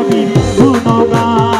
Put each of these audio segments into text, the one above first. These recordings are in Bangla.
নবীর গুণগান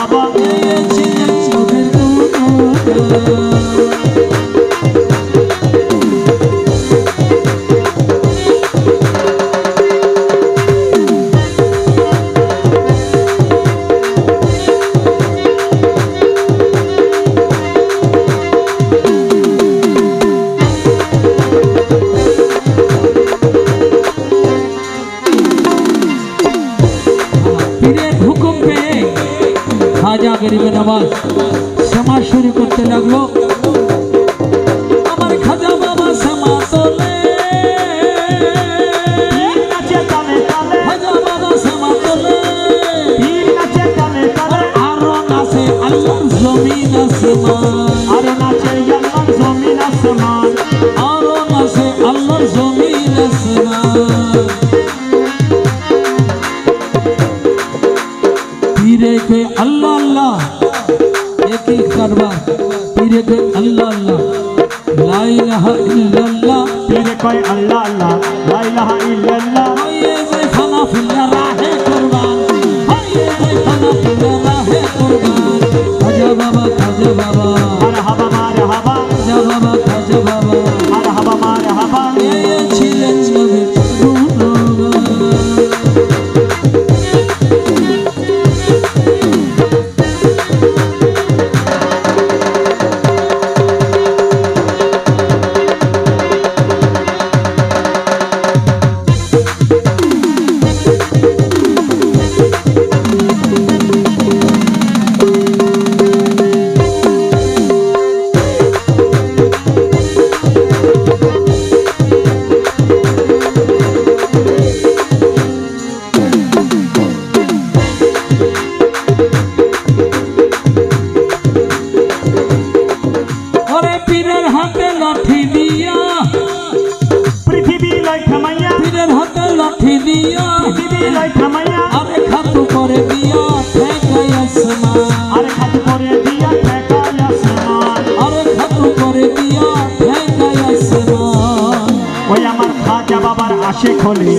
নবীর গুণগান পীরের হুকুম পেয়ে খাজা গরিবে নামাজ সমাজ শুরু করতে লাগল। আমার খাজা বাবা তোলে। জমিন আসমান। আর নাচে আল্লাহ জমিন আসমান। আরও নাচে আল্লাহ জমিন আসমান। আল্লাহ আল্লাহ। একই কারবার। পীরে কয় আল্লাহ আল্লাহ। লা ইলাহা ইল্লাল্লাহ। পীরে কয় আল্লাহ আল্লাহ। লা ইলাহা ইল্লাল্লাহ। ওই যে খানা ফিল্লা পৃথিবী লয় থামাইয়া পীরের হাতে লাঠি দিয়া পৃথিবী লয় থামাইয়া আরে খাতু করে দিয়া ঠেকাই আসমান। আর খাত করে দিয়া ঠেকায় আসমান। আরে খাতু করে দিয়া ঠেকাই আসমান। ওই আমার খাজা বাবার আশে খোলে।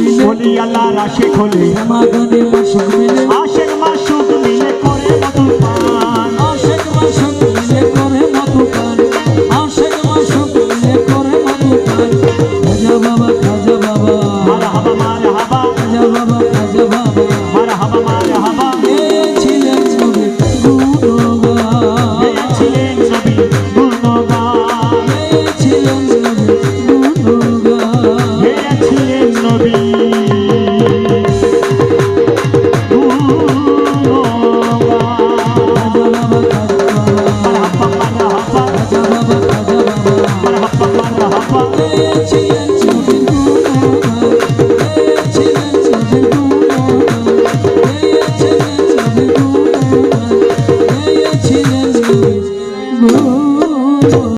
মিলে। বলি আল্লাহর আশে খোলে। শ্যামাগানে মা সুখ মিলে